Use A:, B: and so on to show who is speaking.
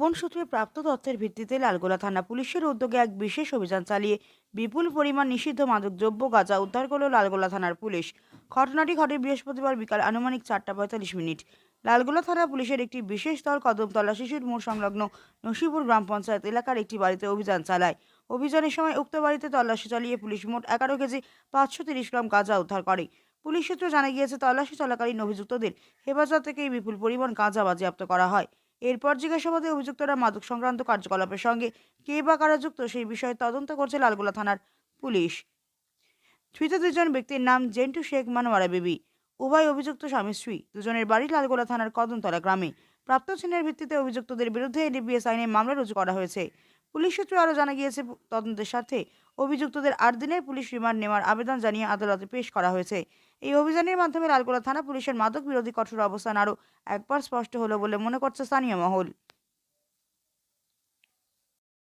A: গোপন সূত্রে প্রাপ্ত তথ্যের ভিত্তিতে লালগোলা থানা পুলিশের উদ্যোগে এক বিশেষ অভিযান চালিয়ে বিপুল পরিমাণ নিষিদ্ধ মাদকদ্রব্য গাঁজা উদ্ধার করল লালগোলা থানার পুলিশ। ঘটনাটি ঘটে বৃহস্পতিবার বিকাল আনুমানিক চারটা পঁয়তাল্লিশ মিনিট। লালগোলা থানা পুলিশের একটি বিশেষ দল কদমতলা শিশুর মোড় সংলগ্ন নসিপুর গ্রাম পঞ্চায়েত এলাকার একটি বাড়িতে অভিযান চালায়। অভিযানের সময় উক্ত বাড়িতে তল্লাশি চালিয়ে পুলিশ মোট এগারো কেজি পাঁচশো তিরিশ গ্রাম গাঁজা উদ্ধার করে। পুলিশ সূত্রে জানা গিয়েছে, তল্লাশি চলাকালীন অভিযুক্তদের হেফাজত থেকে বিপুল পরিমাণ গাঁজা বাজেয়াপ্ত করা হয়। এরপর জিজ্ঞাসাবাদে অভিযুক্তরা মাদক সংক্রান্ত কার্যকলাপের সঙ্গে কে বা কারা যুক্ত সেই বিষয়ে তদন্ত করছে লালগোলা থানার পুলিশ। ধৃত দুজন ব্যক্তির নাম জেন্টু শেখ মানোয়ারা বেবি, উভয় অভিযুক্ত স্বামী স্ত্রী। দুজনের বাড়ি লালগোলা থানার কদমতলা গ্রামে। প্রাপ্ত ছিনের ভিত্তিতে অভিযুক্তদের বিরুদ্ধে এনডিপিএস আইনে মামলা রুজু করা হয়েছে। পুলিশ সূত্রে আরও জানা গিয়েছে, তদন্তের সাথে অভিযুক্তদের আট দিনের পুলিশ রিমান্ড নেওয়ার আবেদন জানিয়ে আদালতে পেশ করা হয়েছে। এই অভিযানের মাধ্যমে লালগোলা থানা পুলিশের মাদক বিরোধী কঠোর অবস্থান আরও একবার স্পষ্ট হলো বলে মনে করছে স্থানীয় মহল।